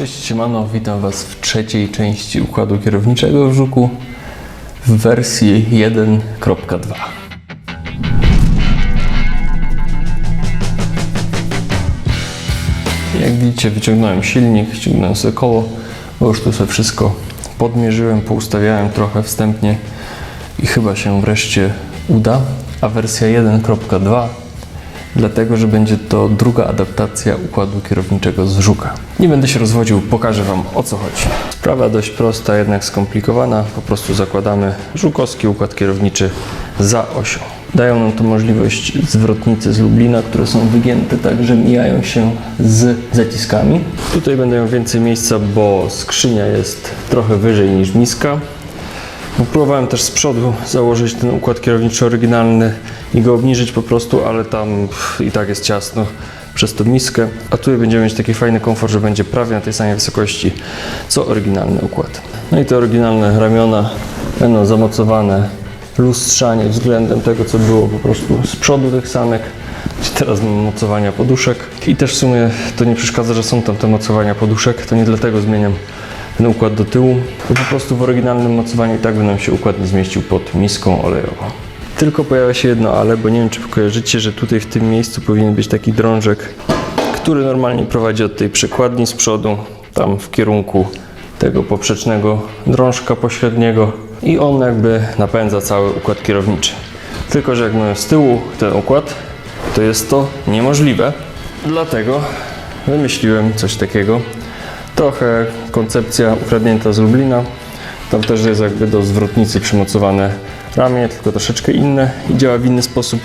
Cześć, siemano, witam Was w trzeciej części układu kierowniczego w Żuku w wersji 1.2. Jak widzicie, wyciągnąłem silnik, ściągnąłem sobie koło, bo już tu sobie wszystko podmierzyłem, poustawiałem trochę wstępnie i chyba się wreszcie uda. A wersja 1.2 dlatego, że będzie to druga adaptacja układu kierowniczego z Żuka. Nie będę się rozwodził, pokażę Wam o co chodzi. Sprawa dość prosta, jednak skomplikowana. Po prostu zakładamy żukowski układ kierowniczy za osią. Dają nam to możliwość zwrotnicy z Lublina, które są wygięte tak, że mijają się z zaciskami. Tutaj będę miał więcej miejsca, bo skrzynia jest trochę wyżej niż miska. Próbowałem też z przodu założyć ten układ kierowniczy oryginalny i go obniżyć po prostu, ale tam pff, i tak jest ciasno przez tą miskę. A tutaj będziemy mieć taki fajny komfort, że będzie prawie na tej samej wysokości co oryginalny układ. No i te oryginalne ramiona będą zamocowane lustrzanie względem tego, co było po prostu z przodu tych sanek. Teraz mam mocowania poduszek i też w sumie to nie przeszkadza, że są tam te mocowania poduszek. To nie dlatego zmieniam ten układ do tyłu, bo po prostu w oryginalnym mocowaniu tak by nam się układ nie zmieścił pod miską olejową. Tylko pojawia się jedno ale, bo nie wiem czy kojarzycie, że tutaj w tym miejscu powinien być taki drążek, który normalnie prowadzi od tej przekładni z przodu, tam w kierunku tego poprzecznego drążka pośredniego i on jakby napędza cały układ kierowniczy. Tylko, że jak mamy z tyłu ten układ, to jest to niemożliwe. Dlatego wymyśliłem coś takiego, Trochę koncepcja ukradnięta z Lublina. Tam też jest jakby do zwrotnicy przymocowane ramię, tylko troszeczkę inne i działa w inny sposób,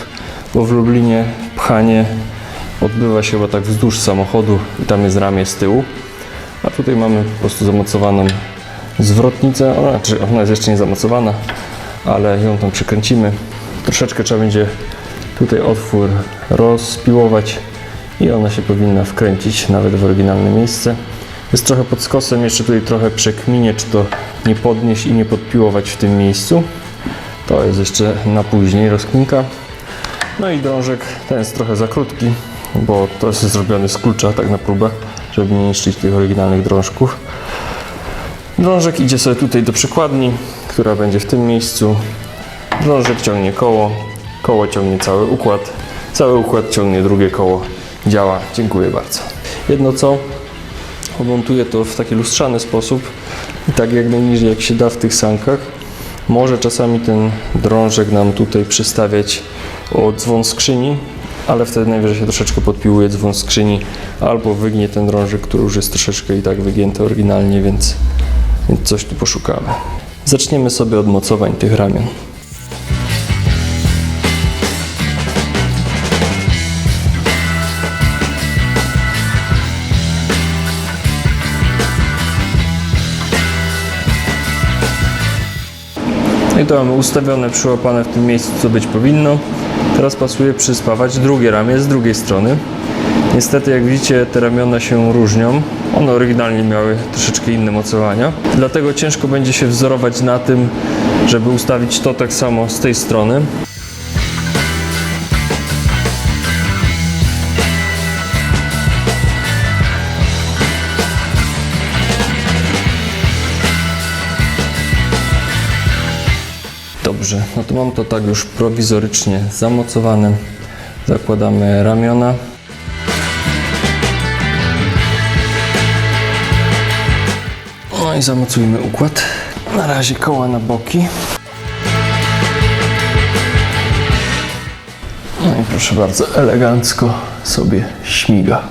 bo w Lublinie pchanie odbywa się chyba tak wzdłuż samochodu i tam jest ramię z tyłu. A tutaj mamy po prostu zamocowaną zwrotnicę. Ona, ona jest jeszcze nie zamocowana, ale ją tam przykręcimy. Troszeczkę trzeba będzie tutaj otwór rozpiłować i ona się powinna wkręcić nawet w oryginalne miejsce. Jest trochę pod skosem, jeszcze tutaj trochę przekminie, czy to nie podnieść i nie podpiłować w tym miejscu. To jest jeszcze na później rozkminka. No i drążek, ten jest trochę za krótki, bo to jest zrobiony z klucza tak na próbę, żeby nie niszczyć tych oryginalnych drążków. Drążek idzie sobie tutaj do przekładni, która będzie w tym miejscu. Drążek ciągnie koło, koło ciągnie cały układ, cały układ ciągnie drugie koło. Działa, dziękuję bardzo. Jedno co, Omontuję to w taki lustrzany sposób i tak jak najniżej jak się da w tych sankach. Może czasami ten drążek nam tutaj przystawiać o dzwon skrzyni, ale wtedy najwyżej się troszeczkę podpiłuje dzwon skrzyni albo wygnie ten drążek, który już jest troszeczkę i tak wygięty oryginalnie, więc, więc coś tu poszukamy. Zaczniemy sobie od mocowań tych ramion. I to mamy ustawione, przyłapane w tym miejscu, co być powinno. Teraz pasuje przyspawać drugie ramię z drugiej strony. Niestety, jak widzicie, te ramiona się różnią. One oryginalnie miały troszeczkę inne mocowania. Dlatego ciężko będzie się wzorować na tym, żeby ustawić to tak samo z tej strony. Dobrze, no to mam to tak już prowizorycznie zamocowane. Zakładamy ramiona. No i zamocujmy układ. Na razie koła na boki. No i proszę bardzo, elegancko sobie śmiga.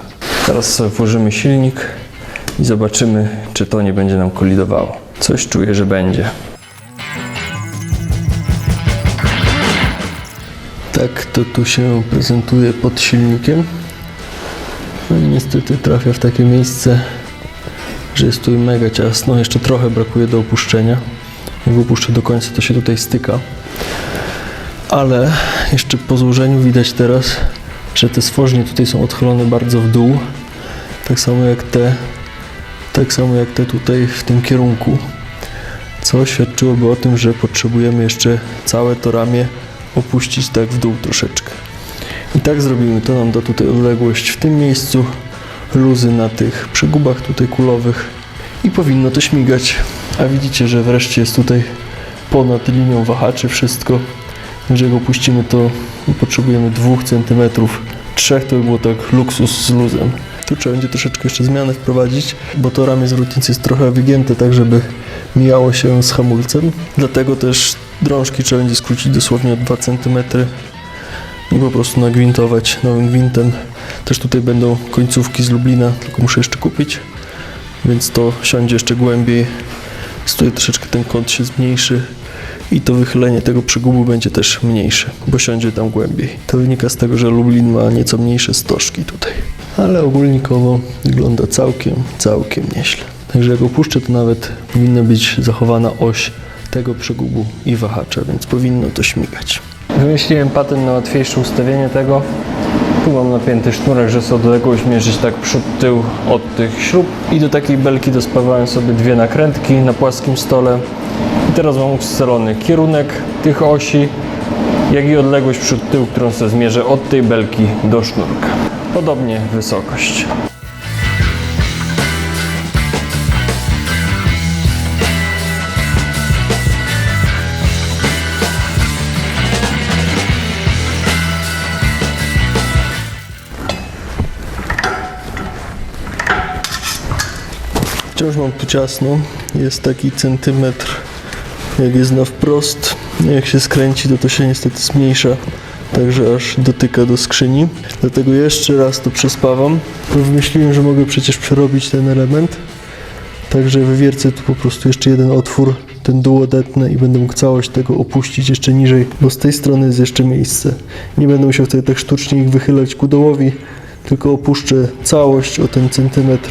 Teraz sobie włożymy silnik i zobaczymy, czy to nie będzie nam kolidowało. Coś czuję, że będzie. Tak to tu się prezentuje pod silnikiem. No i niestety trafia w takie miejsce, że jest tu mega ciasno. Jeszcze trochę brakuje do opuszczenia. Jak opuszczę do końca, to się tutaj styka. Ale jeszcze po złożeniu widać teraz, że te stworzenie tutaj są odchylone bardzo w dół. Tak samo jak te, tak samo jak te tutaj w tym kierunku. Co świadczyłoby o tym, że potrzebujemy jeszcze całe to ramię opuścić tak w dół troszeczkę. I tak zrobimy to, nam da tutaj odległość w tym miejscu luzy na tych przegubach tutaj kulowych i powinno to śmigać. A widzicie, że wreszcie jest tutaj ponad linią wahaczy wszystko. Że jak opuścimy to potrzebujemy 2 cm. 3 to by było tak luksus z luzem. Tu trzeba będzie troszeczkę jeszcze zmianę wprowadzić, bo to ramię z routincy jest trochę wygięte tak, żeby mijało się z hamulcem. Dlatego też drążki trzeba będzie skrócić dosłownie o 2 cm i po prostu nagwintować nowym gwintem. Też tutaj będą końcówki z Lublina, tylko muszę jeszcze kupić, więc to siądzie jeszcze głębiej. Więc tutaj troszeczkę ten kąt się zmniejszy i to wychylenie tego przygubu będzie też mniejsze, bo siądzie tam głębiej. To wynika z tego, że Lublin ma nieco mniejsze stożki tutaj. Ale ogólnikowo wygląda całkiem, całkiem nieźle. Także jak opuszczę, to nawet powinna być zachowana oś tego przegubu i wahacza, więc powinno to śmigać. Wymyśliłem patent na łatwiejsze ustawienie tego. Tu mam napięty sznurek, że sobie odległość mierzyć tak przód, tył od tych śrub. I do takiej belki dospawałem sobie dwie nakrętki na płaskim stole. I teraz mam ustalony kierunek tych osi, jak i odległość przód, tył, którą sobie zmierzę od tej belki do sznurka. Podobnie wysokość. Wciąż mam tu ciasno. Jest taki centymetr, jak jest na wprost. Jak się skręci, to to się niestety zmniejsza, także aż dotyka do skrzyni. Dlatego jeszcze raz to przespawam. Wymyśliłem, że mogę przecież przerobić ten element. Także wywiercę tu po prostu jeszcze jeden otwór, ten dół odetnę i będę mógł całość tego opuścić jeszcze niżej, bo z tej strony jest jeszcze miejsce. Nie będę musiał wtedy tak sztucznie ich wychylać ku dołowi, tylko opuszczę całość o ten centymetr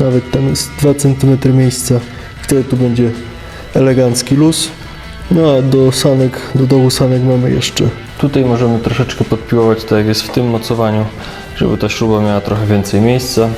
nawet tam jest 2 cm miejsca. Wtedy tu będzie elegancki luz. No a do sanek, do dołu sanek mamy jeszcze. Tutaj możemy troszeczkę podpiłować, tak jak jest w tym mocowaniu, żeby ta śruba miała trochę więcej miejsca.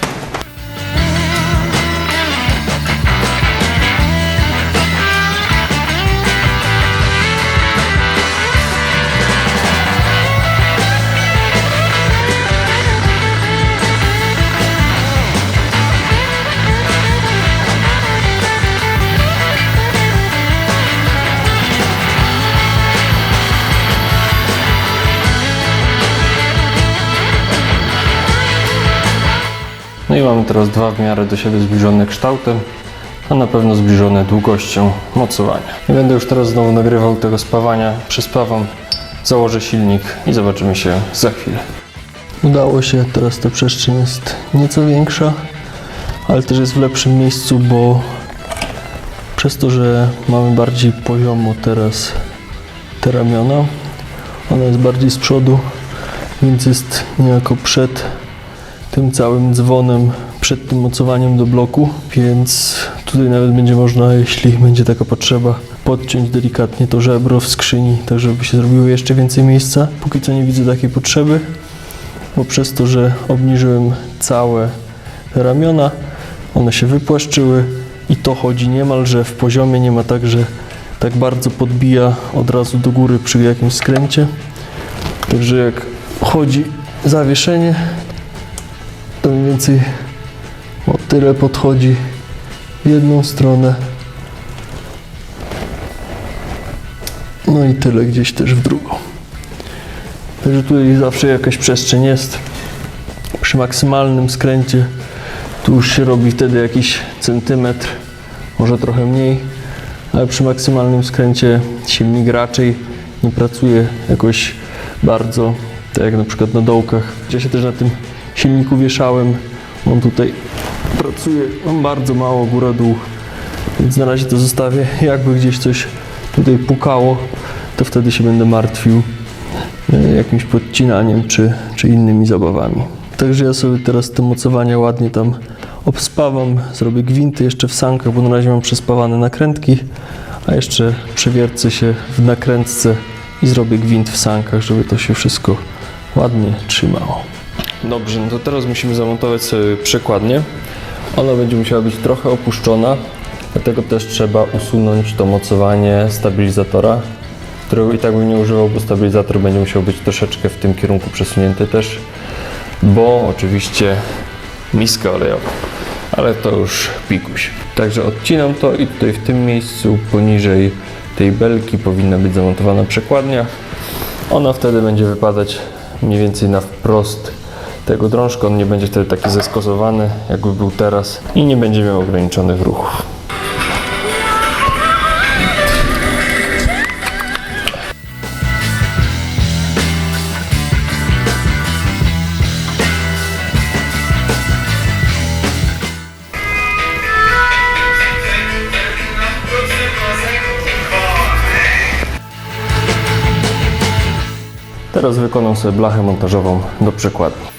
Mamy teraz dwa w miarę do siebie zbliżone kształtem, a na pewno zbliżone długością mocowania. Nie będę już teraz znowu nagrywał tego spawania, przespawam, założę silnik i zobaczymy się za chwilę. Udało się, teraz ta przestrzeń jest nieco większa, ale też jest w lepszym miejscu, bo przez to, że mamy bardziej poziomo teraz te ramiona, ona jest bardziej z przodu, więc jest niejako przed tym całym dzwonem przed tym mocowaniem do bloku, więc tutaj nawet będzie można, jeśli będzie taka potrzeba, podciąć delikatnie to żebro w skrzyni, tak żeby się zrobiło jeszcze więcej miejsca. Póki co nie widzę takiej potrzeby, bo przez to, że obniżyłem całe ramiona, one się wypłaszczyły i to chodzi niemalże w poziomie, nie ma tak, że tak bardzo podbija od razu do góry przy jakimś skręcie. Także jak chodzi zawieszenie, więcej o tyle podchodzi w jedną stronę. No i tyle gdzieś też w drugą. Także tutaj zawsze jakaś przestrzeń jest. Przy maksymalnym skręcie tu już się robi wtedy jakiś centymetr, może trochę mniej, ale przy maksymalnym skręcie silnik raczej nie pracuje jakoś bardzo, tak jak na przykład na dołkach. Ja się też na tym silniku wieszałem. On tutaj pracuje, mam bardzo mało góra-dół, więc na razie to zostawię. Jakby gdzieś coś tutaj pukało, to wtedy się będę martwił e, jakimś podcinaniem czy, czy innymi zabawami. Także ja sobie teraz te mocowania ładnie tam obspawam, zrobię gwinty jeszcze w sankach, bo na razie mam przespawane nakrętki, a jeszcze przewiercę się w nakrętce i zrobię gwint w sankach, żeby to się wszystko ładnie trzymało. Dobrze, no to teraz musimy zamontować sobie przekładnię. Ona będzie musiała być trochę opuszczona, dlatego też trzeba usunąć to mocowanie stabilizatora, którego i tak bym nie używał, bo stabilizator będzie musiał być troszeczkę w tym kierunku przesunięty też, bo oczywiście miskę olejową. Ale to już pikuś. Także odcinam to i tutaj w tym miejscu poniżej tej belki powinna być zamontowana przekładnia. Ona wtedy będzie wypadać mniej więcej na wprost tego drążka. On nie będzie wtedy taki zeskosowany, jakby był teraz i nie będzie miał ograniczonych ruchów. Teraz wykonam sobie blachę montażową do przekładni.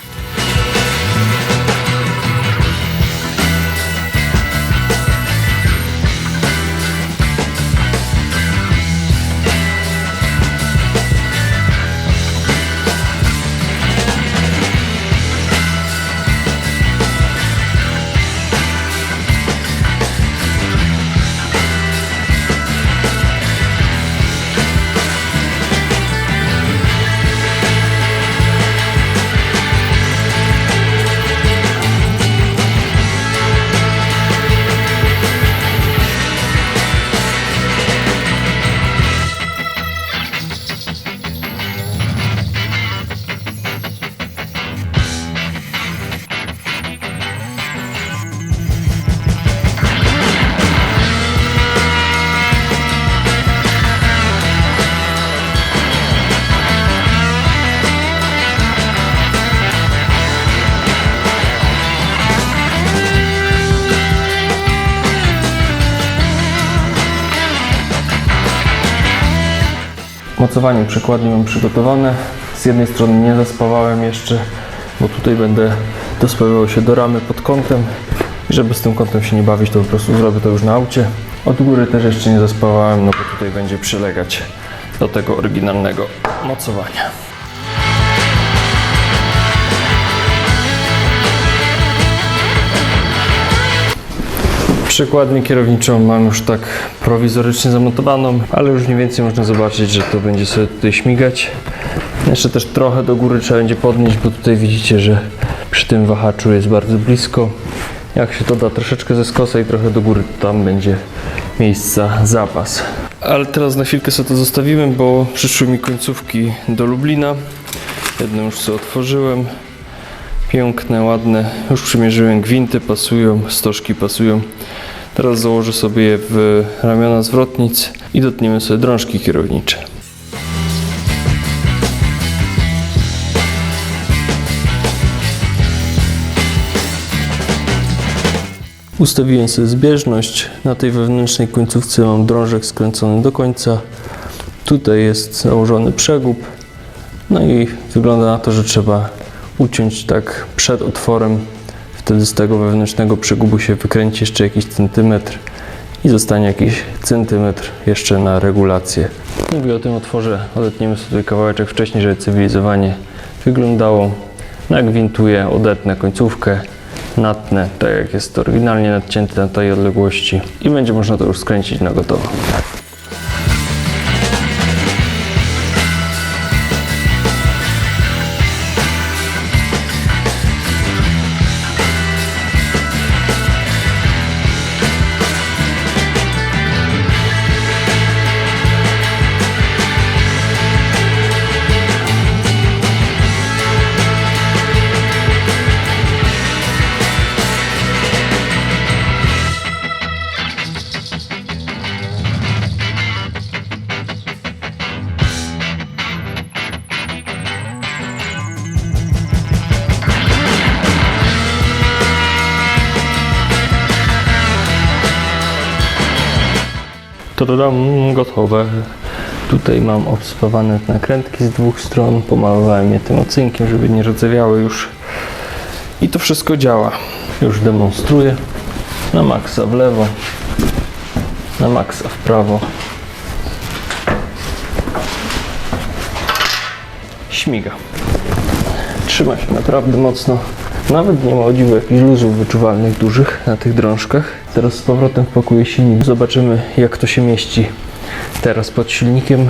Przekładni mam przygotowane. Z jednej strony nie zaspawałem jeszcze, bo tutaj będę dospawywał się do ramy pod kątem. I żeby z tym kątem się nie bawić, to po prostu zrobię to już na aucie. Od góry też jeszcze nie zaspawałem, no bo tutaj będzie przylegać do tego oryginalnego mocowania. Przekładnię kierowniczą mam już tak prowizorycznie zamontowaną, ale już mniej więcej można zobaczyć, że to będzie sobie tutaj śmigać. Jeszcze też trochę do góry trzeba będzie podnieść, bo tutaj widzicie, że przy tym wahaczu jest bardzo blisko. Jak się to da troszeczkę ze skosa i trochę do góry, to tam będzie miejsca zapas. Ale teraz na chwilkę sobie to zostawimy, bo przyszły mi końcówki do Lublina. Jedną już sobie otworzyłem. Piękne, ładne. Już przymierzyłem gwinty, pasują, stożki pasują. Teraz założę sobie je w ramiona zwrotnic i dotniemy sobie drążki kierownicze. Ustawiłem sobie zbieżność. Na tej wewnętrznej końcówce mam drążek skręcony do końca. Tutaj jest założony przegub. No i wygląda na to, że trzeba uciąć tak przed otworem. Wtedy z tego wewnętrznego przegubu się wykręci jeszcze jakiś centymetr i zostanie jakiś centymetr jeszcze na regulację. Mówię o tym otworze, odetniemy sobie kawałeczek wcześniej, żeby cywilizowanie wyglądało. Nagwintuję, odetnę końcówkę, natnę, tak jak jest oryginalnie nadcięte na tej odległości i będzie można to już skręcić na gotowo. Tadadam, gotowe. Tutaj mam obsypane nakrętki z dwóch stron. Pomalowałem je tym ocynkiem, żeby nie rdzewiały już. I to wszystko działa. Już demonstruję. Na maksa w lewo, na maksa w prawo. Śmiga. Trzyma się naprawdę mocno. Nawet nie ma o dziwo jakichś luzów wyczuwalnych dużych na tych drążkach. Teraz z powrotem wpakuję silnik. Zobaczymy jak to się mieści teraz pod silnikiem.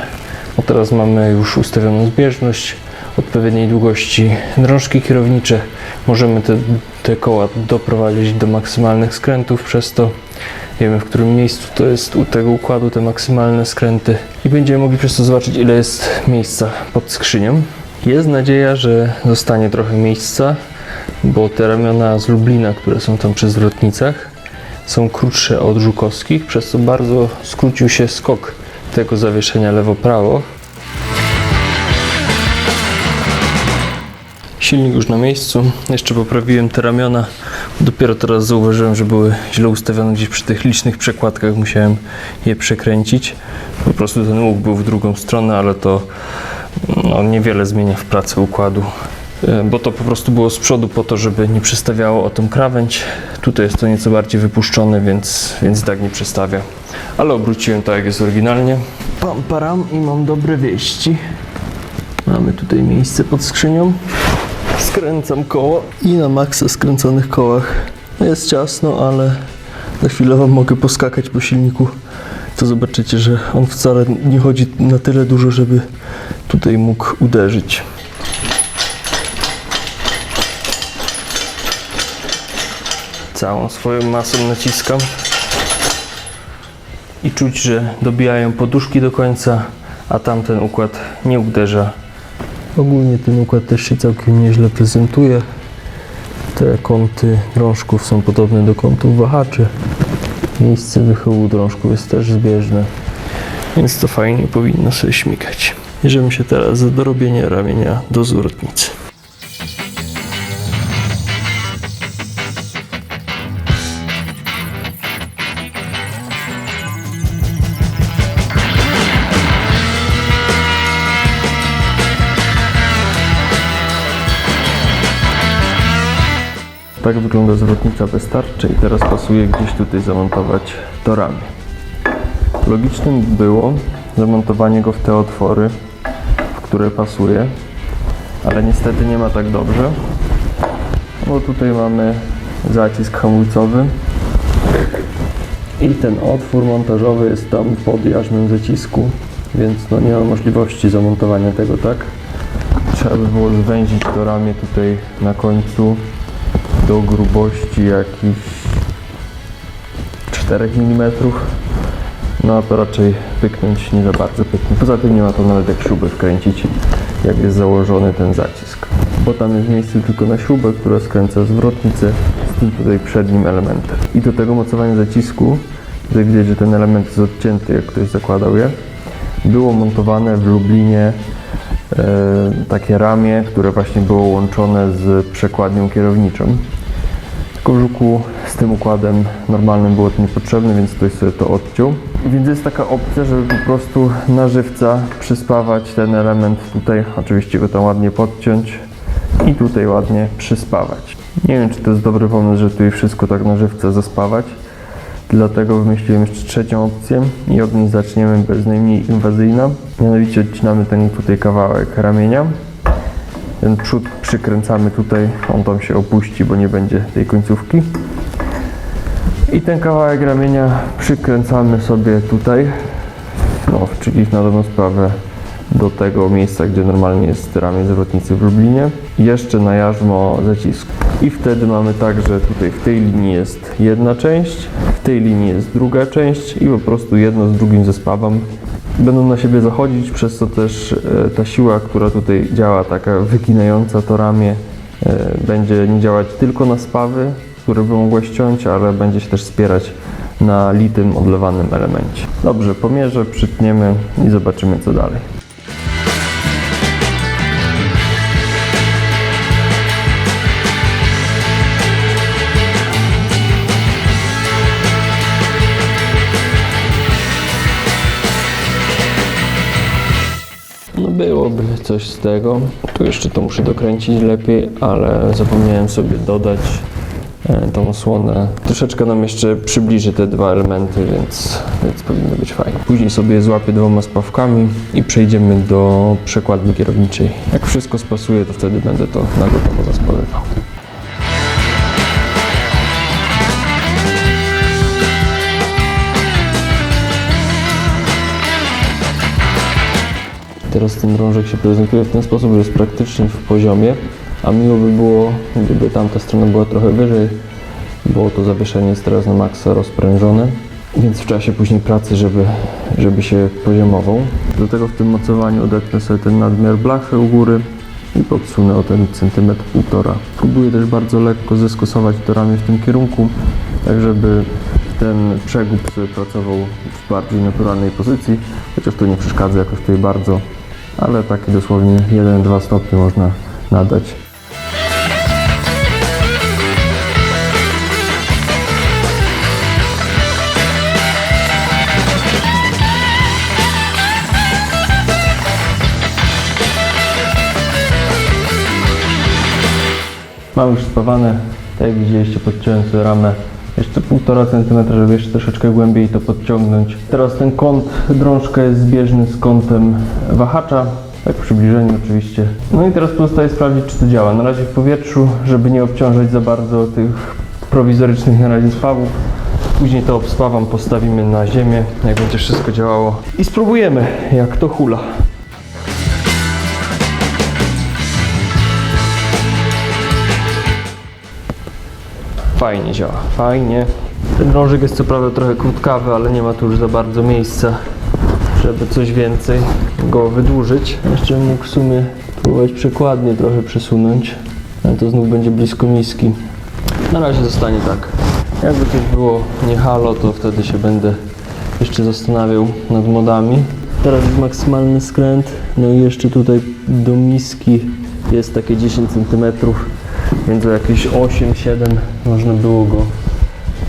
Bo teraz mamy już ustawioną zbieżność. odpowiedniej długości drążki kierownicze. Możemy te, te koła doprowadzić do maksymalnych skrętów, przez to wiemy w którym miejscu to jest u tego układu te maksymalne skręty i będziemy mogli przez to zobaczyć ile jest miejsca pod skrzynią. Jest nadzieja, że zostanie trochę miejsca, bo te ramiona z Lublina, które są tam przy zwrotnicach, są krótsze od żukowskich, przez co bardzo skrócił się skok tego zawieszenia lewo-prawo. Silnik już na miejscu. Jeszcze poprawiłem te ramiona. Dopiero teraz zauważyłem, że były źle ustawione gdzieś przy tych licznych przekładkach. Musiałem je przekręcić. Po prostu ten łuk był w drugą stronę, ale to no, niewiele zmienia w pracy układu. E, Bo to po prostu było z przodu po to, żeby nie przystawiało o tą krawędź. Tutaj jest to nieco bardziej wypuszczone, więc, więc tak nie przystawia. Ale obróciłem tak jak jest oryginalnie. Pam param i mam dobre wieści. Mamy tutaj miejsce pod skrzynią. Skręcam koło i na maksa skręconych kołach jest ciasno, ale za chwilę Wam mogę poskakać po silniku. To zobaczycie, że on wcale nie chodzi na tyle dużo, żeby tutaj mógł uderzyć. Całą swoją masą naciskam i czuć, że dobijają poduszki do końca, a tamten układ nie uderza Ogólnie ten układ też się całkiem nieźle prezentuje. Te kąty drążków są podobne do kątów wahaczy. Miejsce wychyłu drążków jest też zbieżne, więc to fajnie powinno sobie śmigać. Bierzemy się teraz za dorobienie ramienia do zwrotnicy. Tak wygląda zwrotnica bez tarczy i teraz pasuje gdzieś tutaj zamontować to ramię. Logicznym było zamontowanie go w te otwory, w które pasuje, ale niestety nie ma tak dobrze, bo tutaj mamy zacisk hamulcowy i ten otwór montażowy jest tam pod jarzmem zacisku, więc no nie ma możliwości zamontowania tego tak. Trzeba by było zwęzić to ramię tutaj na końcu do grubości jakichś 4 mm. No a to raczej pyknąć nie za bardzo pyknie. Poza tym nie ma to nawet jak śrubę wkręcić, jak jest założony ten zacisk. Bo tam jest miejsce tylko na śrubę, która skręca zwrotnicę z tym tutaj przednim elementem. I do tego mocowania zacisku, tutaj widać, że ten element jest odcięty, jak ktoś zakładał je, było montowane w Lublinie e, takie ramię, które właśnie było łączone z przekładnią kierowniczą. Żuku z tym układem normalnym było to niepotrzebne, więc ktoś sobie to odciął. Więc jest taka opcja, żeby po prostu na żywca przyspawać ten element tutaj, oczywiście go tam ładnie podciąć i tutaj ładnie przyspawać. Nie wiem, czy to jest dobry pomysł, że tutaj wszystko tak na żywca zaspawać. Dlatego wymyśliłem jeszcze trzecią opcję i od niej zaczniemy, bo jest najmniej inwazyjna. Mianowicie odcinamy ten tutaj kawałek ramienia. Ten przód przykręcamy tutaj, on tam się opuści, bo nie będzie tej końcówki. I ten kawałek ramienia przykręcamy sobie tutaj, no, czyli na dobrą sprawę do tego miejsca, gdzie normalnie jest ramię zwrotnicy w Lublinie. Jeszcze na jarzmo zacisku. I wtedy mamy tak, że tutaj w tej linii jest jedna część, w tej linii jest druga część i po prostu jedno z drugim zespawam. Będą na siebie zachodzić, przez to też e, ta siła, która tutaj działa, taka wyginająca to ramię, e, będzie nie działać tylko na spawy, które by mogła ściąć, ale będzie się też wspierać na litym, odlewanym elemencie. Dobrze, pomierzę, przytniemy i zobaczymy co dalej. Byłoby coś z tego. Tu jeszcze to muszę dokręcić lepiej, ale zapomniałem sobie dodać e, tą osłonę. Troszeczkę nam jeszcze przybliży te dwa elementy, więc, więc powinno być fajnie. Później sobie złapię dwoma spawkami i przejdziemy do przekładni kierowniczej. Jak wszystko spasuje, to wtedy będę to na gotowo zaspawywał. Teraz ten drążek się prezentuje w ten sposób, że jest praktycznie w poziomie, a miło by było, gdyby tamta strona była trochę wyżej, bo to zawieszenie jest teraz na maksa rozprężone, więc w czasie później pracy, żeby, żeby się poziomował. Dlatego w tym mocowaniu odetnę sobie ten nadmiar blachy u góry i podsunę o ten centymetr półtora. Próbuję też bardzo lekko zeskosować to ramię w tym kierunku, tak żeby ten przegub sobie pracował w bardziej naturalnej pozycji, chociaż to nie przeszkadza jakoś tutaj bardzo, ale taki dosłownie 1-2 stopnie można nadać. Mam już spawane, tak jak widzieliście, podciąłem sobie ramę jeszcze 1,5 cm, żeby jeszcze troszeczkę głębiej to podciągnąć. Teraz ten kąt drążka jest zbieżny z kątem wahacza, tak w przybliżeniu oczywiście. No i teraz pozostaje sprawdzić, czy to działa. Na razie w powietrzu, żeby nie obciążać za bardzo tych prowizorycznych na razie spawów. Później to obspawam, postawimy na ziemię, jak będzie wszystko działało i spróbujemy, jak to hula. Fajnie działa, fajnie. Ten drążek jest co prawda trochę krótkawy, ale nie ma tu już za bardzo miejsca, żeby coś więcej go wydłużyć. Jeszcze mógł w sumie próbować przekładnie trochę przesunąć, ale to znów będzie blisko miski. Na razie zostanie tak. Jakby coś było nie halo, to wtedy się będę jeszcze zastanawiał nad modami. Teraz jest maksymalny skręt, no i jeszcze tutaj do miski jest takie 10 cm, więc o jakieś 8-7 można było go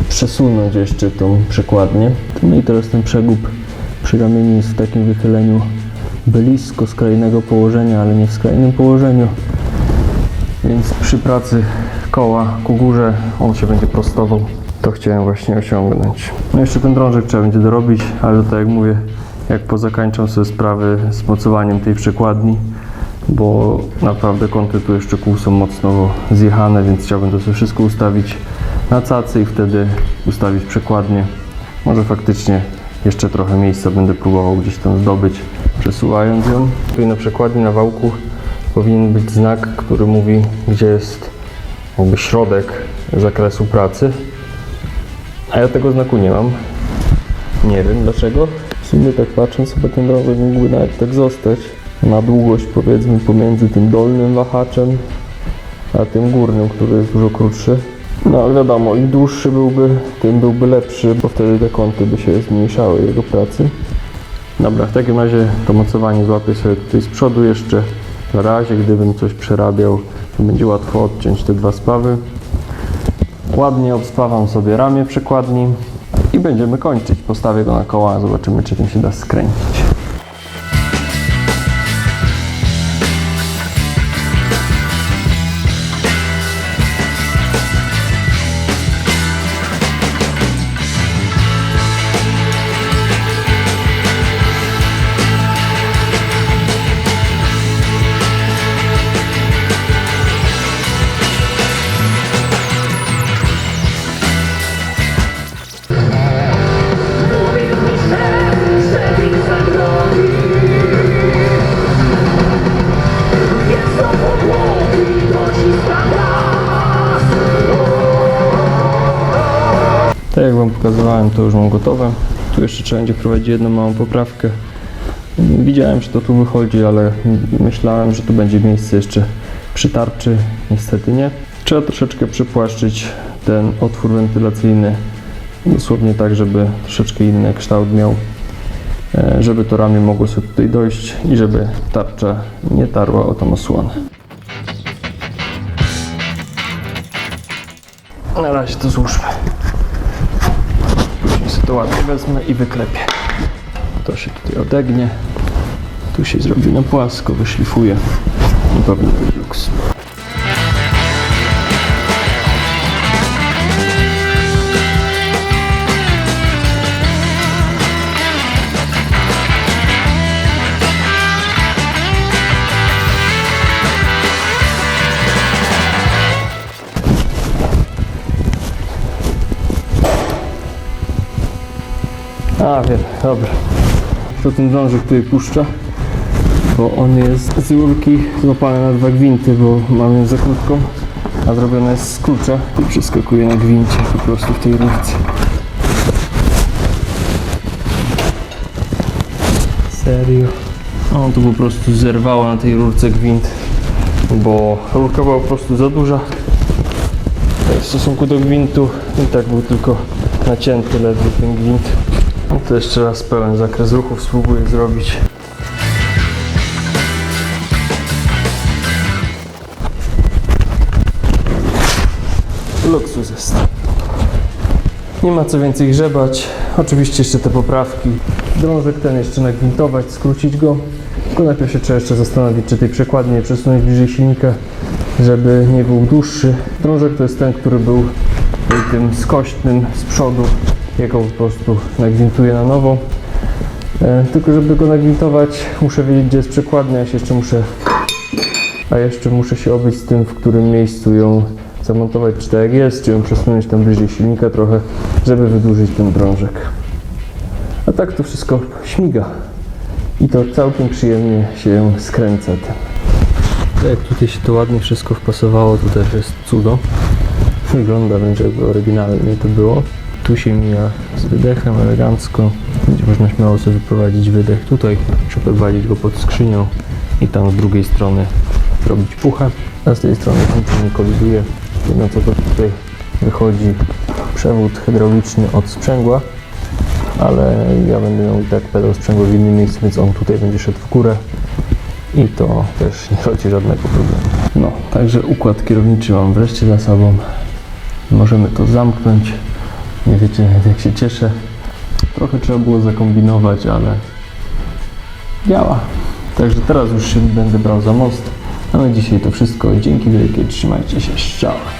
przesunąć jeszcze tą przekładnię. No i teraz ten przegub przy ramieniu jest w takim wychyleniu blisko skrajnego położenia, ale nie w skrajnym położeniu. Więc przy pracy koła ku górze on się będzie prostował. To chciałem właśnie osiągnąć. No jeszcze ten drążek trzeba będzie dorobić, ale tak jak mówię, jak pozakańczam sobie sprawy z mocowaniem tej przekładni, bo naprawdę kąty tu jeszcze kół są mocno zjechane, więc chciałbym to sobie wszystko ustawić na cacy i wtedy ustawić przekładnię. Może faktycznie jeszcze trochę miejsca będę próbował gdzieś tam zdobyć, przesuwając ją. Tutaj na przekładni na wałku powinien być znak, który mówi, gdzie jest jakby środek zakresu pracy. A ja tego znaku nie mam. Nie wiem dlaczego. W sumie tak patrząc sobie ten drążek mógłby nawet tak zostać. Na długość powiedzmy pomiędzy tym dolnym wahaczem a tym górnym, który jest dużo krótszy. No ale wiadomo, im dłuższy byłby, tym byłby lepszy, bo wtedy te kąty by się zmniejszały jego pracy. Dobra, w takim razie to mocowanie złapię sobie tutaj z przodu jeszcze. Na razie, gdybym coś przerabiał, to będzie łatwo odciąć te dwa spawy. Ładnie obspawam sobie ramię przekładni i będziemy kończyć. Postawię go na koła, zobaczymy czy tym się da skręcić. To już mam gotowe. Tu jeszcze trzeba będzie wprowadzić jedną małą poprawkę. Widziałem, że to tu wychodzi, ale myślałem, że tu będzie miejsce jeszcze przy tarczy. Niestety nie. Trzeba troszeczkę przypłaszczyć ten otwór wentylacyjny dosłownie tak, żeby troszeczkę inny kształt miał, e, żeby to ramię mogło sobie tutaj dojść i żeby tarcza nie tarła o tą osłonę. Na razie to złóżmy. To ładnie wezmę i wyklepię. To się tutaj odegnie. Tu się zrobi na płasko, wyszlifuje. I powinno być luks. A wiem, dobra. To ten drążek tutaj puszcza. bo on jest z rurki złapany na dwa gwinty, bo mam ją za krótką, a zrobiona jest z klucza i przeskakuje na gwincie po prostu w tej rurce. Serio? On tu po prostu zerwało na tej rurce gwint, bo rurka była po prostu za duża w stosunku do gwintu i tak był tylko nacięty ledwie ten gwint. No to jeszcze raz pełen zakres ruchów spróbuję zrobić. Luksus jest. Nie ma co więcej grzebać. Oczywiście jeszcze te poprawki. Drążek ten jeszcze nagwintować, skrócić go. Tylko najpierw się trzeba jeszcze zastanowić, czy tej przekładni nie przesunąć bliżej silnika, żeby nie był dłuższy. Drążek to jest ten, który był tym skośnym z przodu. Ja po prostu nagwintuję na nowo. E, tylko żeby go nagwintować, muszę wiedzieć, gdzie jest przekładnia. Jeszcze muszę, a jeszcze muszę się obyć z tym, w którym miejscu ją zamontować, czy tak jest, czy ją przesunąć tam bliżej silnika trochę, żeby wydłużyć ten drążek. A tak to wszystko śmiga. I to całkiem przyjemnie się skręca tym. Tak tutaj się to ładnie wszystko wpasowało, to też jest cudo. Wygląda wręcz jakby oryginalnie to było. Tu się mija z wydechem elegancko. Będzie można śmiało sobie wyprowadzić wydech tutaj, przeprowadzić go pod skrzynią i tam z drugiej strony robić puchę. A z tej strony niczym nie koliduje. Jedno co to tutaj wychodzi przewód hydrauliczny od sprzęgła, ale ja będę miał i tak pedał sprzęgła w innym miejscu, więc on tutaj będzie szedł w górę i to też nie rodzi żadnego problemu. No, także układ kierowniczy mam wreszcie za sobą. Możemy to zamknąć. Nie wiecie jak się cieszę. Trochę trzeba było zakombinować, ale działa. Także teraz już się będę brał za most. A na dzisiaj to wszystko. Dzięki wielkie, trzymajcie się. Szczała.